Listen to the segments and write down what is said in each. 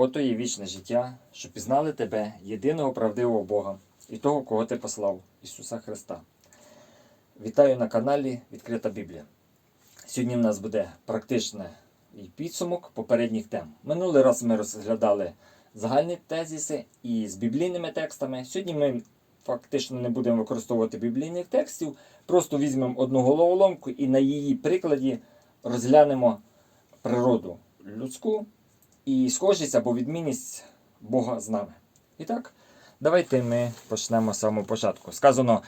Ото є вічне життя, що пізнали тебе, єдиного правдивого Бога і того, кого ти послав, Ісуса Христа. Вітаю на каналі Відкрита Біблія. Сьогодні в нас буде практичний підсумок попередніх тем. Минулий раз ми розглядали загальні тезіси і з біблійними текстами. Сьогодні ми фактично не будемо використовувати біблійних текстів, просто візьмемо одну головоломку і на її прикладі розглянемо природу людську і схожість або відмінність Бога з нами. І так, давайте ми почнемо з самого початку. Сказано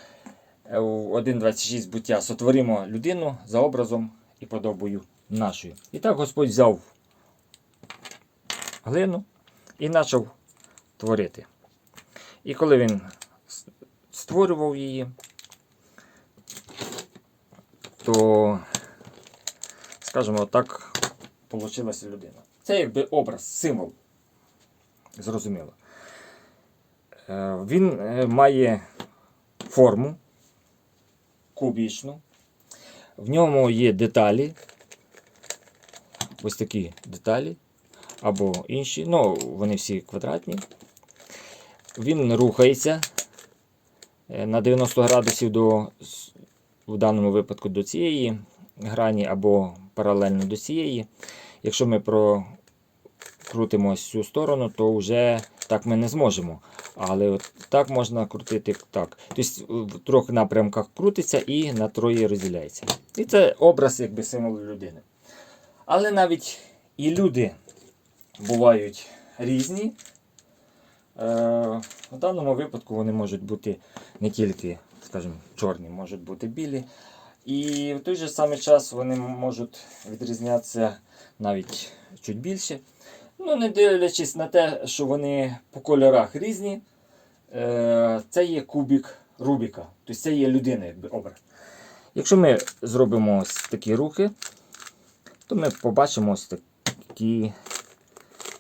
е, у 1.26 буття сотворимо людину за образом і подобою нашою. І так Господь взяв глину і почав творити. І коли він створював її, то, скажімо так, получилася людина. Це якби образ, символ. Зрозуміло. Е, Він е, має форму кубічну. В ньому є деталі. Ось такі деталі. Або інші. Ну, вони всі квадратні. Він рухається е, на 90 градусів до, в даному випадку до цієї грані або паралельно до цієї. Якщо ми прокрутимо ось цю сторону, то вже так ми не зможемо. Але от так можна крутити так. Тобто в трьох напрямках крутиться і на троє розділяється. І це образ якби символ людини. Але навіть і люди бувають різні. Е, в даному випадку вони можуть бути не тільки, скажімо, чорні, можуть бути білі. І в той же самий час вони можуть відрізнятися навіть чуть більше. Ну, не дивлячись на те, що вони по кольорах різні, е, це є кубик Рубіка. Тобто це є людина, якби образ. Якщо ми зробимо ось такі руки, то ми побачимо ось такі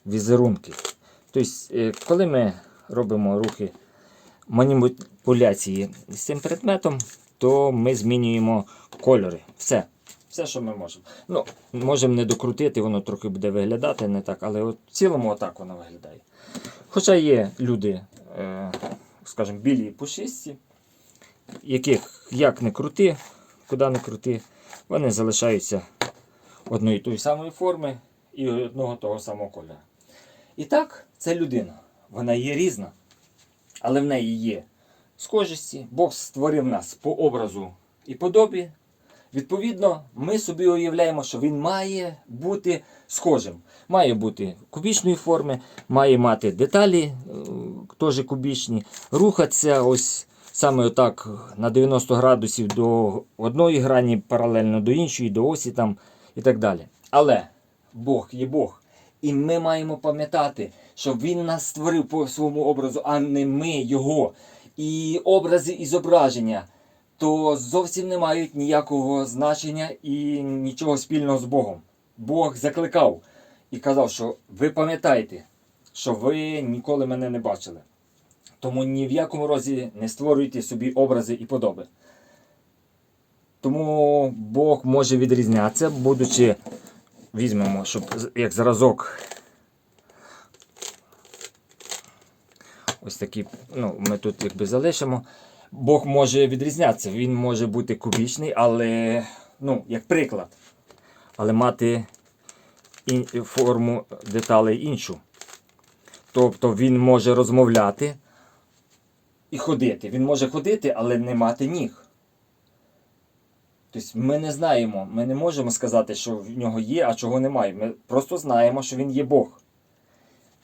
візерунки. Тобто, е, коли ми робимо рухи маніпуляції з цим предметом, то ми змінюємо кольори. Все. Все, що ми можемо. Ну, можемо не докрутити, воно трохи буде виглядати не так, але в цілому отак воно виглядає. Хоча є люди, е, скажімо, білі і пушисті, яких як не крути, куди не крути, вони залишаються одної тої самої форми і одного того самого кольору. І так, це людина. Вона є різна, але в неї є схожісті. Бог створив нас по образу і подобі. Відповідно, ми собі уявляємо, що він має бути схожим. Має бути кубічної форми, має мати деталі, е, теж кубічні, рухатися ось саме отак на 90 градусів до одної грані, паралельно до іншої, до осі там і так далі. Але Бог є Бог. І ми маємо пам'ятати, що Він нас створив по своєму образу, а не ми його. І образи і зображення то зовсім не мають ніякого значення і нічого спільного з Богом. Бог закликав і казав, що ви пам'ятаєте, що ви ніколи мене не бачили. Тому ні в якому разі не створюйте собі образи і подоби. Тому Бог може відрізнятися, будучи, візьмемо, щоб як зразок. Ось такі, ну, ми тут якби залишимо. Бог може відрізнятися. Він може бути кубічний, але, ну, як приклад, але мати форму деталей іншу. Тобто він може розмовляти і ходити. Він може ходити, але не мати ніг. Тобто ми не знаємо, ми не можемо сказати, що в нього є, а чого немає. Ми просто знаємо, що він є Бог.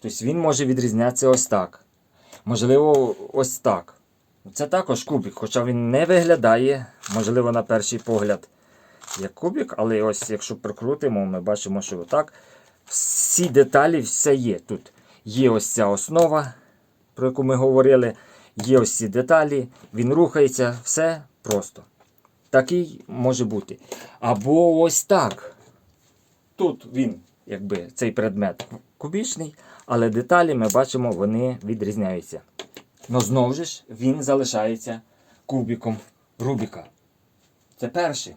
Тобто він може відрізнятися ось так. Можливо, ось так. Це також кубик, хоча він не виглядає, можливо, на перший погляд, як кубик, але ось якщо прикрутимо, ми бачимо, що отак. Всі деталі, все є тут. Є ось ця основа, про яку ми говорили, є ось ці деталі, він рухається, все просто. Такий може бути. Або ось так. Тут він, якби цей предмет кубічний, але деталі ми бачимо, вони відрізняються. Но знову ж він залишається кубиком Рубіка. Це перше,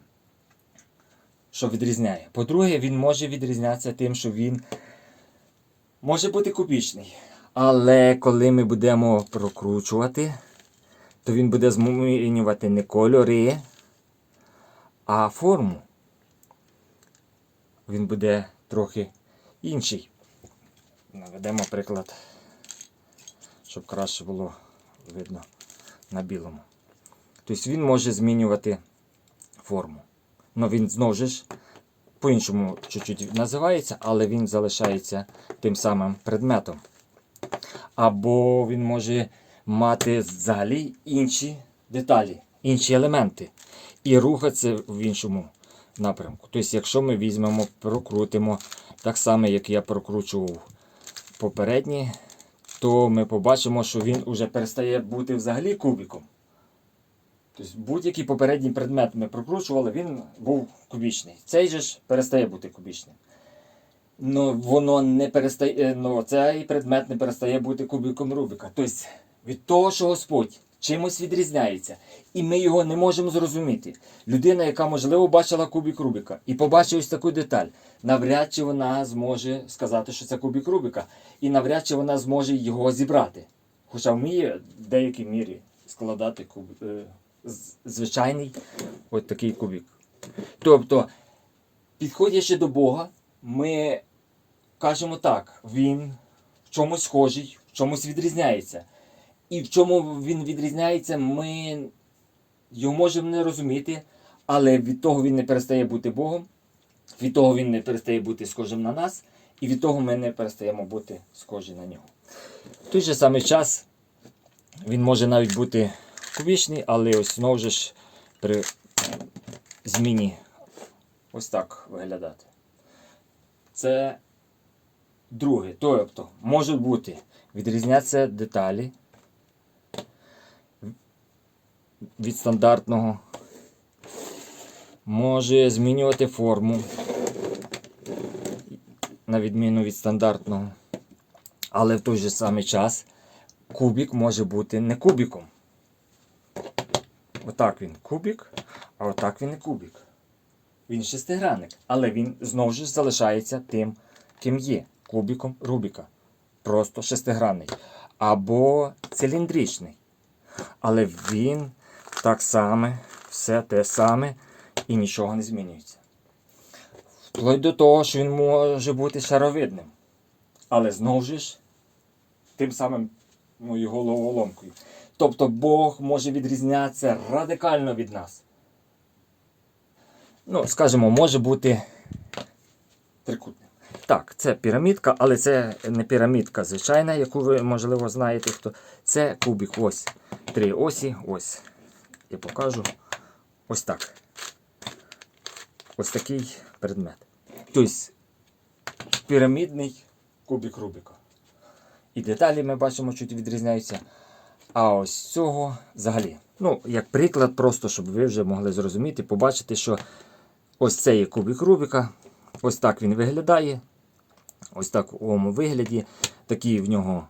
що відрізняє. По-друге, він може відрізнятися тим, що він може бути кубічний. Але коли ми будемо прокручувати, то він буде змінювати не кольори, а форму. Він буде трохи інший. Наведемо приклад, щоб краще було видно на білому. Тобто він може змінювати форму. Ну він знову ж по-іншому чуть-чуть називається, але він залишається тим самим предметом. Або він може мати взагалі інші деталі, інші елементи і рухатися в іншому напрямку. Тобто, якщо ми візьмемо, прокрутимо так само, як я прокручував попередні, то ми побачимо, що він вже перестає бути взагалі кубіком. Тобто будь-який попередній предмет ми прокручували, він був кубічний. Цей же ж перестає бути кубічним. Но воно не перестає, но цей предмет не перестає бути кубіком Рубіка. Тобто від того, що Господь чимось відрізняється, і ми його не можемо зрозуміти. Людина, яка, можливо, бачила кубик Рубіка і побачила ось таку деталь, навряд чи вона зможе сказати, що це кубик Рубіка, і навряд чи вона зможе його зібрати. Хоча вміє в деякій мірі складати кубик, е, звичайний от такий кубик. Тобто, підходячи до Бога, ми кажемо так, він в чомусь схожий, в чомусь відрізняється. І в чому він відрізняється, ми його можемо не розуміти, але від того він не перестає бути Богом, від того він не перестає бути схожим на нас, і від того ми не перестаємо бути схожі на нього. В той же самий час він може навіть бути кубічний, але ось знову ж при зміні ось так виглядати. Це друге. Тобто можуть бути відрізнятися деталі від стандартного. Може змінювати форму на відміну від стандартного. Але в той же самий час кубік може бути не кубіком. Отак він кубік, а отак він не кубік. Він шестигранник, але він знову ж залишається тим, ким є кубіком Рубіка. Просто шестигранний. Або циліндричний. Але він так само, все те саме і нічого не змінюється. Вплоть до того, що він може бути шаровидним. Але знову ж тим самим моєю головоломкою. Тобто Бог може відрізнятися радикально від нас. Ну, скажімо, може бути трикутним. Так, це пірамідка, але це не пірамідка звичайна, яку ви, можливо, знаєте. хто. Це кубик. Ось. Три осі. Ось. Я покажу. Ось так. Ось такий предмет. Тобто пірамідний кубик Рубіка. І деталі ми бачимо, чуть відрізняються. А ось цього взагалі. Ну, як приклад, просто щоб ви вже могли зрозуміти, побачити, що ось це є кубик Рубіка. Ось так він виглядає. Ось так у такому вигляді. Такі в нього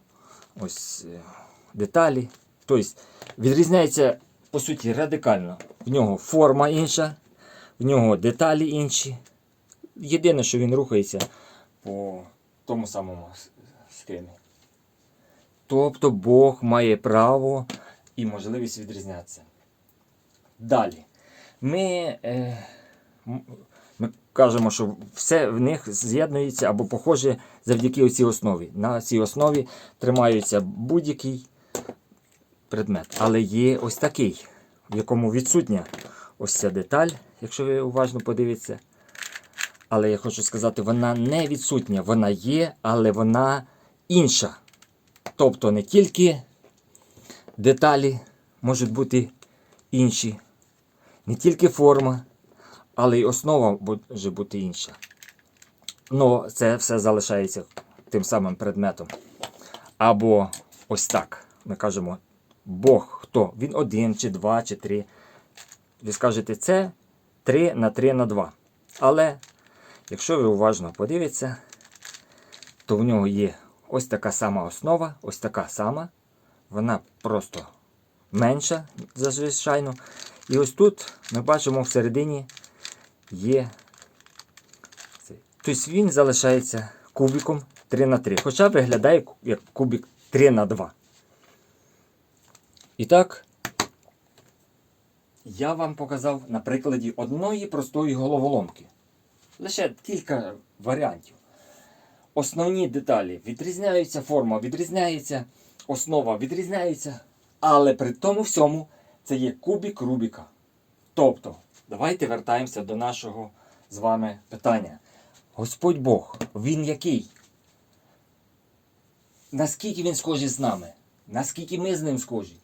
ось е, деталі. Тобто відрізняється, по суті, радикально. В нього форма інша, в нього деталі інші. Єдине, що він рухається по тому самому схемі. Тобто Бог має право і можливість відрізнятися. Далі. Ми, е, ми кажемо, що все в них з'єднується або похоже завдяки цій основі. На цій основі тримаються будь-який предмет. Але є ось такий, в якому відсутня ось ця деталь, якщо ви уважно подивитеся. Але я хочу сказати, вона не відсутня, вона є, але вона інша. Тобто не тільки деталі можуть бути інші, не тільки форма, але й основа може бути інша. Ну, це все залишається тим самим предметом. Або ось так. Ми кажемо, Бог хто? Він один, чи два, чи три. Ви скажете, це 3 на 3 на 2. Але якщо ви уважно подивитеся, то в нього є ось така сама основа, ось така сама. Вона просто менша, звичайно. І ось тут ми бачимо всередині є. Тобто він залишається кубиком 3 на 3. Хоча виглядає як кубик 3 на 2. І так, я вам показав на прикладі одної простої головоломки. Лише кілька варіантів. Основні деталі відрізняються, форма відрізняється, основа відрізняється, але при тому всьому це є кубик Рубіка. Тобто, давайте вертаємося до нашого з вами питання. Господь Бог, Він який? Наскільки Він схожий з нами? Наскільки ми з ним схожі?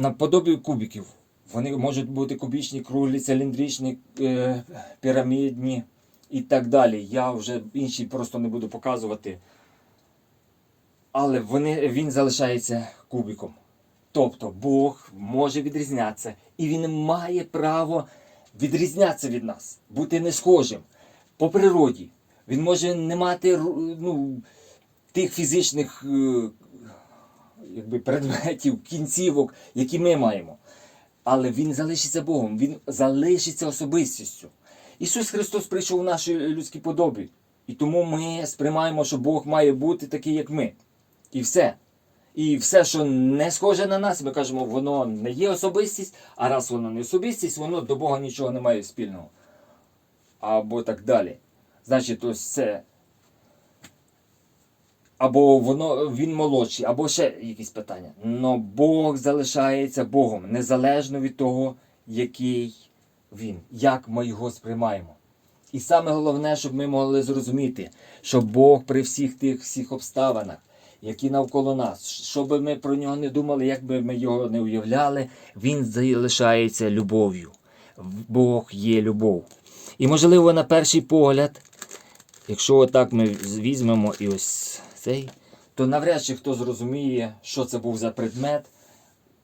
Наподобі кубиків. Вони можуть бути кубічні, круглі, циліндричні, е, пірамідні і так далі. Я вже інші просто не буду показувати. Але вони, він залишається кубиком. Тобто Бог може відрізнятися, і Він має право відрізнятися від нас, бути не схожим по природі. Він може не мати ну, тих фізичних е, якби, предметів, кінцівок, які ми маємо. Але Він залишиться Богом, Він залишиться особистістю. Ісус Христос прийшов у нашій людській подобі. І тому ми сприймаємо, що Бог має бути такий, як ми. І все. І все, що не схоже на нас, ми кажемо, воно не є особистість, а раз воно не особистість, воно до Бога нічого не має спільного. Або так далі. Значить, ось це. Або воно він молодший, або ще якісь питання. Но Бог залишається Богом, незалежно від того, який він, як ми його сприймаємо. І саме головне, щоб ми могли зрозуміти, що Бог при всіх тих всіх обставинах, які навколо нас, що би ми про нього не думали, як би ми його не уявляли, він залишається любов'ю. Бог є любов. І можливо, на перший погляд, якщо отак ми візьмемо і ось цей, то навряд чи хто зрозуміє, що це був за предмет.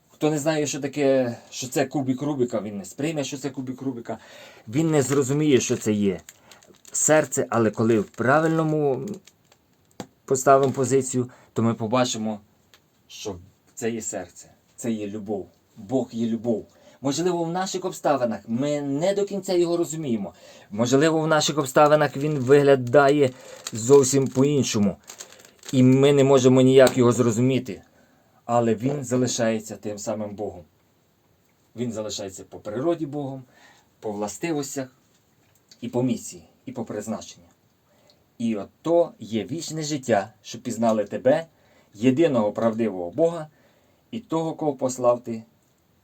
Хто не знає, що таке, що це кубик Рубіка, він не сприйме, що це кубик Рубіка. Він не зрозуміє, що це є серце, але коли в правильному поставимо позицію, то ми побачимо, що це є серце, це є любов. Бог є любов. Можливо, в наших обставинах ми не до кінця його розуміємо. Можливо, в наших обставинах він виглядає зовсім по-іншому. І ми не можемо ніяк його зрозуміти. Але він залишається тим самим Богом. Він залишається по природі Богом, по властивостях і по місії, і по призначенню. І ото є вічне життя, що пізнали тебе, єдиного правдивого Бога, і того, кого послав ти,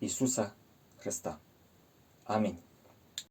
Ісуса Христа. Амінь.